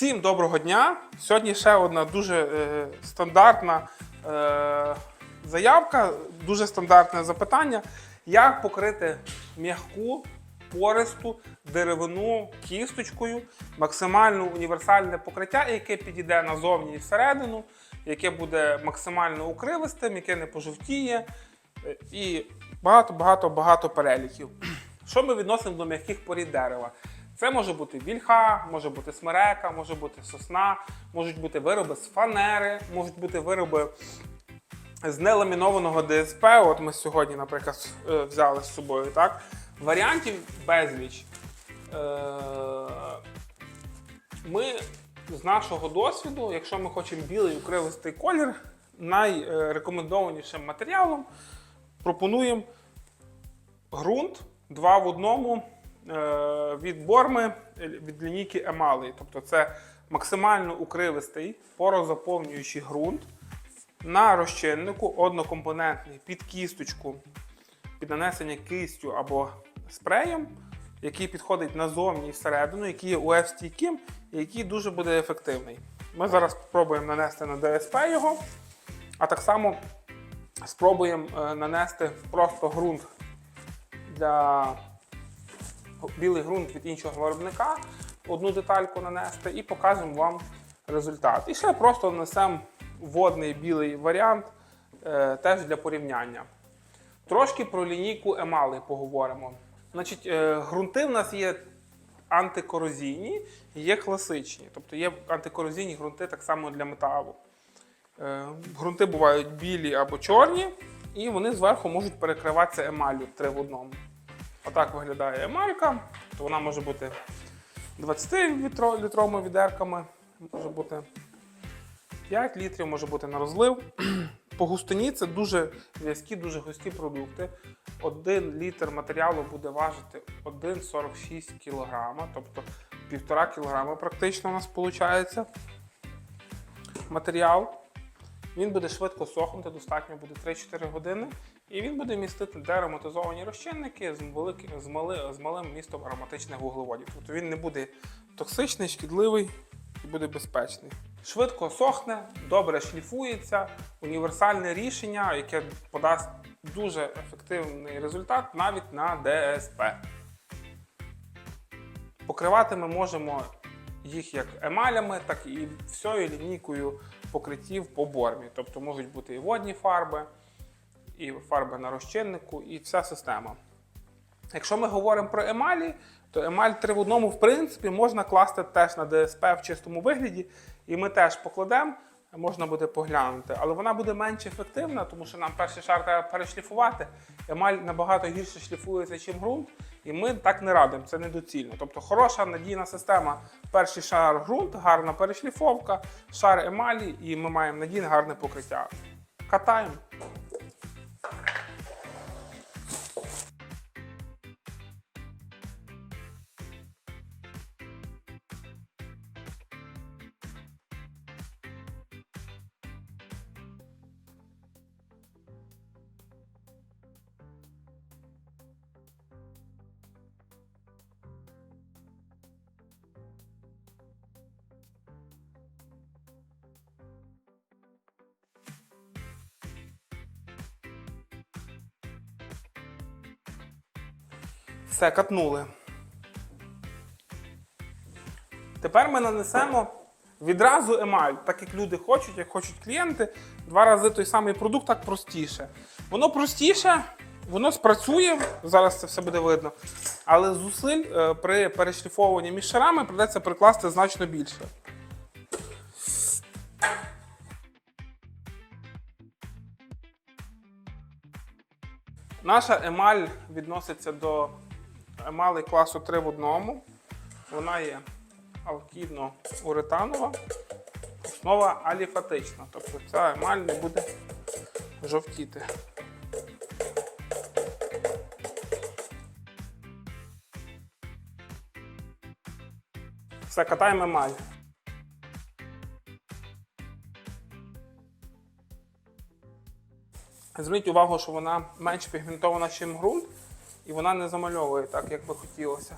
Всім доброго дня! Сьогодні ще одна дуже е, стандартна е, заявка, дуже стандартне запитання. Як покрити м'яку, пористу деревину кісточкою, максимально універсальне покриття, яке підійде назовні і всередину, яке буде максимально укривистим, яке не пожовтіє, е, і багато-багато багато переліків. Що ми відносимо до м'яких порід дерева? Це може бути вільха, може бути смерека, може бути сосна, можуть бути вироби з фанери, можуть бути вироби з неламінованого ДСП. От ми сьогодні, наприклад, е, взяли з собою. Так? Варіантів безліч. Е, Ми з нашого досвіду, якщо ми хочемо білий укривистий колір, найрекомендованішим матеріалом пропонуємо ґрунт два в одному від борми е, від лінійки Емалей. Тобто це максимально укривистий, порозаповнюючий ґрунт на розчиннику однокомпонентний під кісточку, під нанесення кистю або спреєм, який підходить назовні і всередину, який є УФ-стійким і який дуже буде ефективний. Ми зараз спробуємо нанести на ДСП його, а так само спробуємо е, нанести просто ґрунт для білий ґрунт від іншого виробника, одну детальку нанести і покажемо вам результат. І ще просто нанесемо водний білий варіант е, теж для порівняння. Трошки про лінійку емали поговоримо. Значить, е, ґрунти в нас є антикорозійні і є класичні. Тобто є антикорозійні ґрунти так само для металу. Е, Ґрунти бувають білі або чорні, і вони зверху можуть перекриватися емаллю 3 в одному. Отак виглядає емалька. То вона може бути 20-літровими відерками, може бути 5 літрів, може бути на розлив. По густині це дуже в'язкі, дуже густі продукти. Один літр матеріалу буде важити 1,46 кг, тобто 1,5 кг практично у нас виходить матеріал. Він буде швидко сохнути, достатньо буде 3-4 години. І він буде містити деароматизовані розчинники з, великим, з, мали, з малим містом ароматичних вуглеводів. Тобто він не буде токсичний, шкідливий і буде безпечний. Швидко сохне, добре шліфується, універсальне рішення, яке подасть дуже ефективний результат навіть на ДСП. Покривати ми можемо їх як емалями, так і всією лінійкою покриттів по бормі. Тобто можуть бути і водні фарби, і фарби на розчиннику, і вся система. Якщо ми говоримо про емалі, то емаль 3 в одному, в принципі, можна класти теж на ДСП в чистому вигляді, і ми теж покладемо, можна буде поглянути. Але вона буде менш ефективна, тому що нам перший шар треба перешліфувати. Емаль набагато гірше шліфується, ніж ґрунт, і ми так не радимо, це недоцільно. Тобто хороша надійна система. Перший шар ґрунт, гарна перешліфовка, шар емалі, і ми маємо надійне гарне покриття. Катаємо. Thank you. Все, катнули. Тепер ми нанесемо відразу емаль, так як люди хочуть, як хочуть клієнти. Два рази той самий продукт так простіше. Воно простіше, воно спрацює, зараз це все буде видно. Але зусиль е, при перешліфовуванні між шарами придеться прикласти значно більше. Наша емаль відноситься до емалей класу 3 в одному. Вона є алкідно-уретанова, основа аліфатична. Тобто ця емаль не буде жовтіти. Все, катаємо емаль. Зверніть увагу, що вона менш пігментована, ніж ґрунт, і вона не замальовує так, як би хотілося.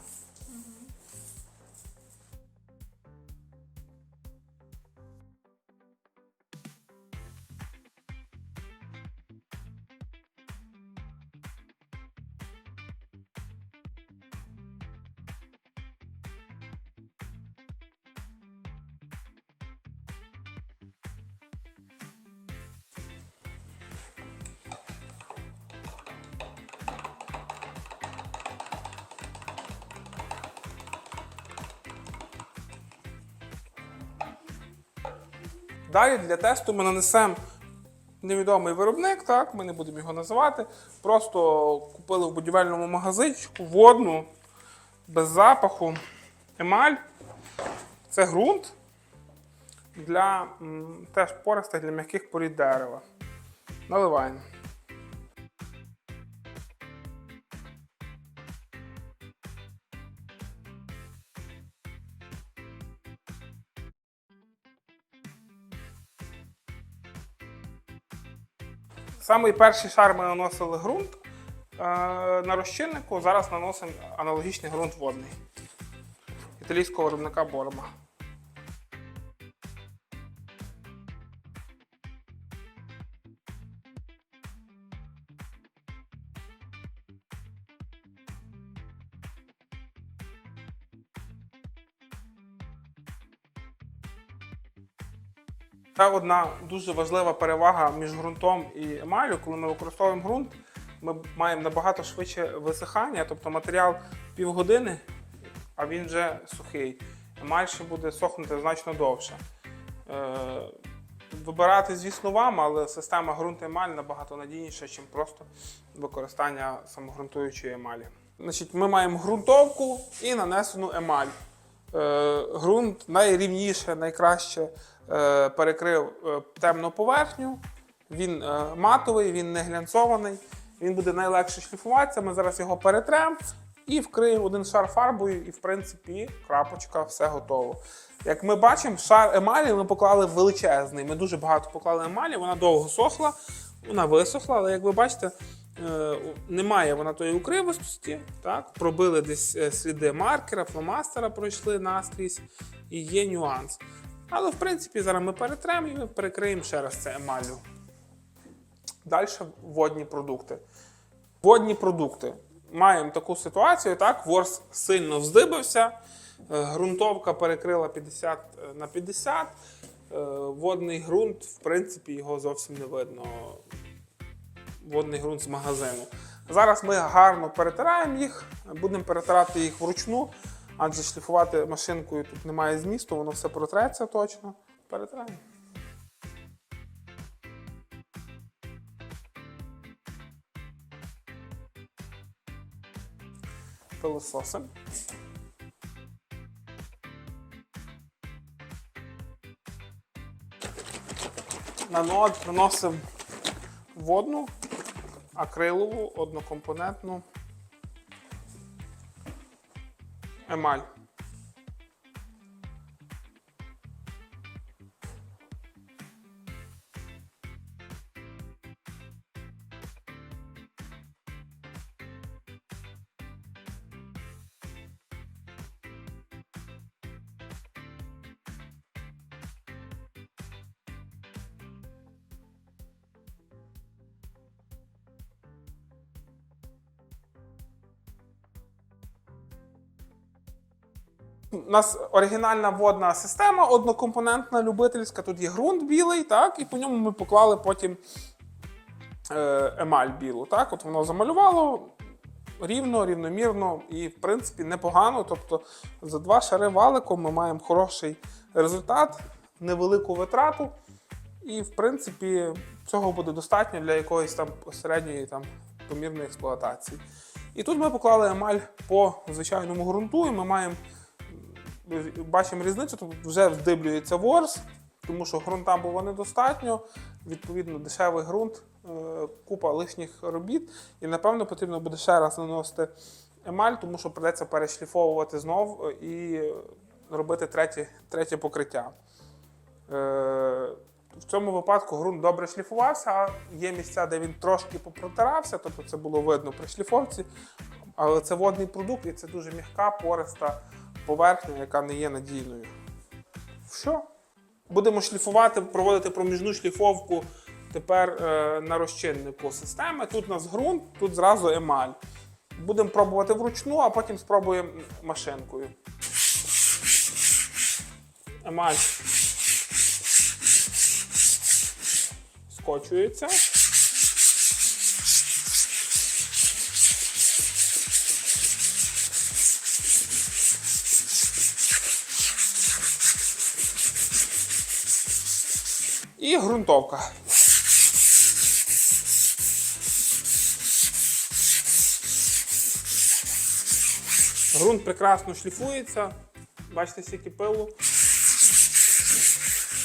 Далі для тесту ми нанесемо невідомий виробник, так, ми не будемо його називати. Просто купили в будівельному магазинчику водну, без запаху, емаль. Це ґрунт для теж пористих для м'яких порід дерева. Наливаємо. Самий перший шар ми наносили ґрунт е, на розчиннику. Зараз наносимо аналогічний ґрунт водний італійського виробника Борма. Це одна дуже важлива перевага між ґрунтом і емаллю. Коли ми використовуємо ґрунт, ми маємо набагато швидше висихання, тобто матеріал півгодини, а він вже сухий. Емаль ще буде сохнути значно довше. Е, Вибирати, звісно, вам, але система ґрунт емаль набагато надійніша, ніж просто використання самогрунтуючої емалі. Значить, ми маємо ґрунтовку і нанесену емаль. Е, ґрунт найрівніше, найкраще е, перекрив е, темну поверхню. Він матовий, він не глянцований, він буде найлегше шліфуватися. Ми зараз його перетремо і вкриємо один шар фарбою, і в принципі крапочка, все готово. Як ми бачимо, шар емалі ми поклали величезний. Ми дуже багато поклали емалі, вона довго сохла, вона висохла, але як ви бачите, немає вона тої укривостості. Так? Пробили десь е, сліди маркера, фломастера пройшли наскрізь і є нюанс. Але в принципі зараз ми перетремо і перекриємо ще раз це емаллю. Далі водні продукти. Водні продукти. Маємо таку ситуацію, так, ворс сильно вздибався, е, ґрунтовка перекрила 50 на 50. е, Водний ґрунт, в принципі, його зовсім не видно. Водний ґрунт з магазину. Зараз ми гарно перетираємо їх, будемо перетирати їх вручну, адже шліфувати машинкою тут немає змісту, воно все протреться точно. Перетираємо. пилососом. На нод наносимо водну, акрилову, однокомпонентну емаль. У нас оригінальна водна система, однокомпонентна, любительська. Тут є ґрунт білий, так, і по ньому ми поклали потім е, емаль білу. Так, От воно замалювало рівно, рівномірно і, в принципі, непогано. Тобто за два шари валиком ми маємо хороший результат, невелику витрату. І, в принципі, цього буде достатньо для якоїсь там середньої там, помірної експлуатації. І тут ми поклали емаль по звичайному ґрунту, і ми маємо бачимо різницю, тут вже вздиблюється ворс, тому що ґрунта було недостатньо. Відповідно, дешевий ґрунт, е, купа лишніх робіт. І, напевно, потрібно буде ще раз наносити емаль, тому що придеться перешліфовувати знов е, і робити третє, третє покриття. Е, В цьому випадку ґрунт добре шліфувався, є місця, де він трошки попротирався, тобто це було видно при шліфовці. Але це водний продукт і це дуже м'яка, пориста поверхня, яка не є надійною. Що? Будемо шліфувати, проводити проміжну шліфовку тепер е, на розчиннику системи. Тут у нас ґрунт, тут зразу емаль. Будемо пробувати вручну, а потім спробуємо машинкою. Емаль скочується. І ґрунтовка. Грунт прекрасно шліфується. Бачите, скільки пилу.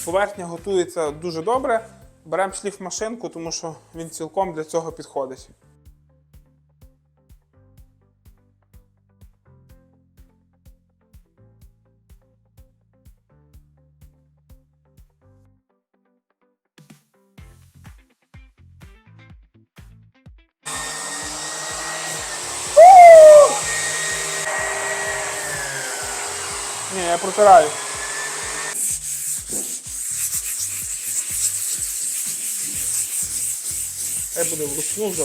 Поверхня готується дуже добре. Беремо шліфмашинку, тому що він цілком для цього підходить. Хай буде вручну вже.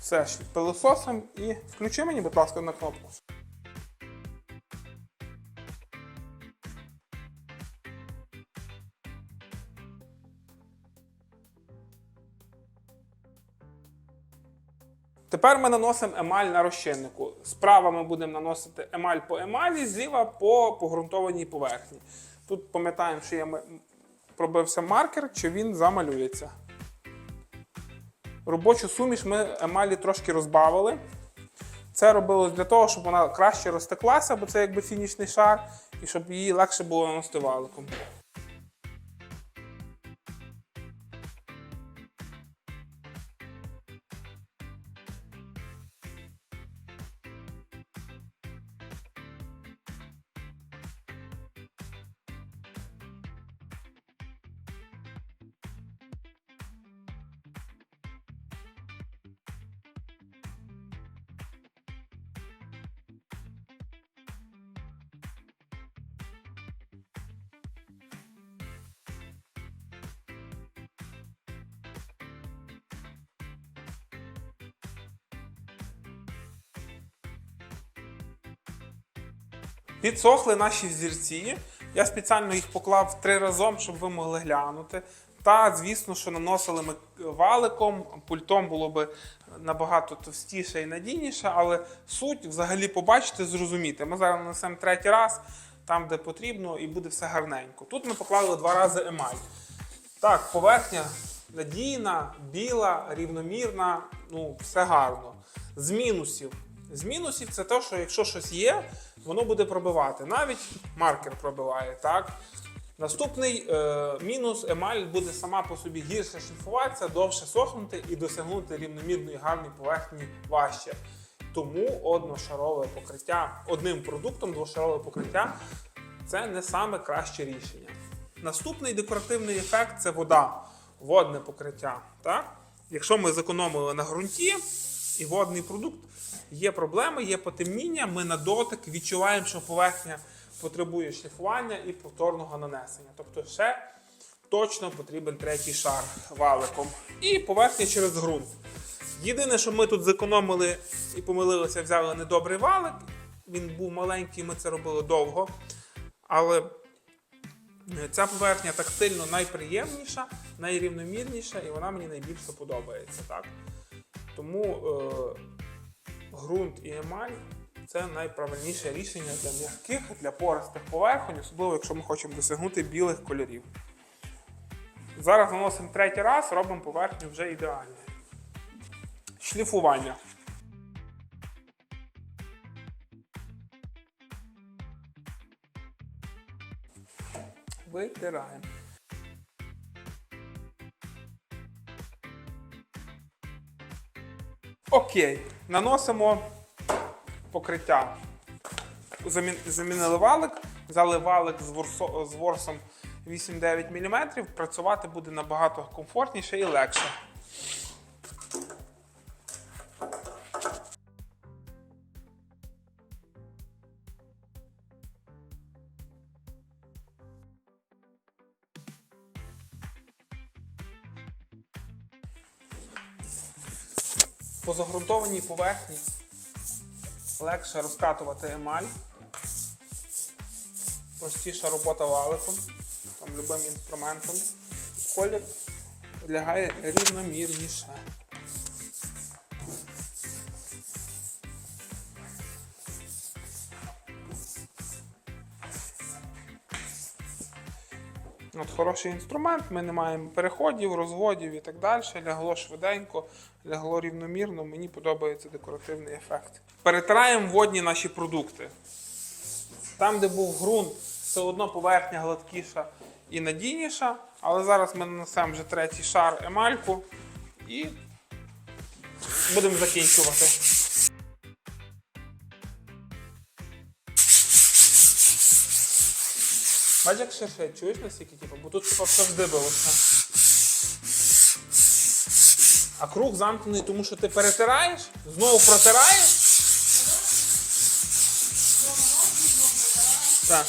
Все ж пилососом і включи мені, будь ласка, на кнопку. Тепер ми наносимо емаль на розчиннику. Справа ми будемо наносити емаль по емалі, зліва по погрунтованій поверхні. Тут пам'ятаємо, що є пробився маркер, чи він замалюється. Робочу суміш ми емалі трошки розбавили. Це робилось для того, щоб вона краще розтеклася, бо це якби фінішний шар, і щоб її легше було наносити валиком. Підсохли наші взірці. Я спеціально їх поклав три разом, щоб ви могли глянути. Та, звісно, що наносили ми валиком, пультом було би набагато товстіше і надійніше, але суть взагалі побачити, зрозуміти. Ми зараз нанесемо третій раз, там, де потрібно, і буде все гарненько. Тут ми поклали два рази емаль. Так, поверхня надійна, біла, рівномірна, ну, все гарно. З мінусів. З мінусів це те, що якщо щось є, воно буде пробивати. Навіть маркер пробиває. так? Наступний е, мінус емаль буде сама по собі гірше шліфуватися, довше сохнути і досягнути рівномірної гарної поверхні важче. Тому одношарове покриття одним продуктом двошарове покриття це не саме краще рішення. Наступний декоративний ефект це вода, водне покриття. Так? Якщо ми зекономили на ґрунті і водний продукт, є проблеми, є потемніння, ми на дотик відчуваємо, що поверхня потребує шліфування і повторного нанесення. Тобто ще точно потрібен третій шар валиком. І поверхня через ґрунт. Єдине, що ми тут зекономили і помилилися, взяли недобрий валик. Він був маленький, ми це робили довго. Але Е, Ця поверхня тактильно найприємніша, найрівномірніша, і вона мені найбільше подобається. Так? Тому е, ґрунт і емаль це найправильніше рішення для м'яких, для пористих поверхонь, особливо якщо ми хочемо досягнути білих кольорів. Зараз наносимо третій раз, робимо поверхню вже ідеально. Шліфування. Витираємо. Окей, наносимо покриття. Замін- Замінили валик, взяли валик з ворсом 8-9 мм, працювати буде набагато комфортніше і легше. Загрунтованій поверхні легше розкатувати емаль. Простіша робота валиком, там любим інструментом. Колір лягає рівномірніше. Хороший інструмент, ми не маємо переходів, розводів і так далі. Лягло швиденько, лягло рівномірно. Мені подобається декоративний ефект. Перетираємо водні наші продукти. Там, де був ґрунт, все одно поверхня гладкіша і надійніша. Але зараз ми нанесемо вже третій шар емальку і будемо закінчувати. Бачиш, як ширше, чуєш наскільки, типу, бо тут типу, все здибилося. А круг замкнений, тому що ти перетираєш, знову протираєш. Так.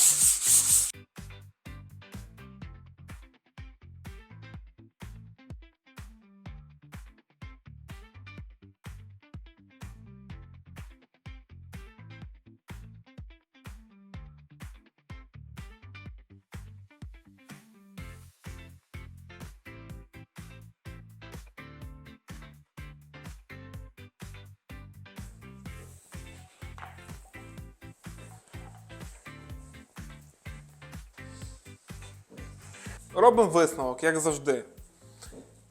Робимо висновок, як завжди.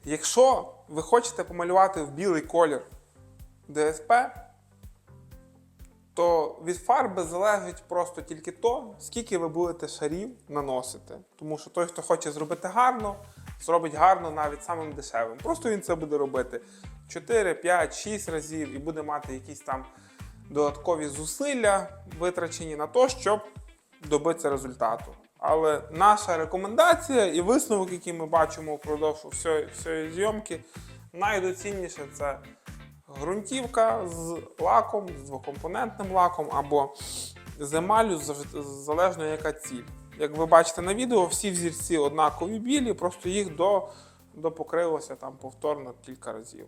Якщо ви хочете помалювати в білий колір ДСП, то від фарби залежить просто тільки то, скільки ви будете шарів наносити. Тому що той, хто хоче зробити гарно, зробить гарно навіть самим дешевим. Просто він це буде робити 4, 5, 6 разів і буде мати якісь там додаткові зусилля, витрачені на те, щоб добитися результату. Але наша рекомендація і висновок, який ми бачимо впродовж всієї, всієї зйомки, найдоцільніше це ґрунтівка з лаком, з двокомпонентним лаком або з емалю, залежно яка ціль. Як ви бачите на відео, всі взірці однакові білі, просто їх до, допокрилося там повторно кілька разів.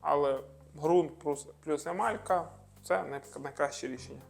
Але ґрунт плюс, плюс емалька це най- найкраще рішення.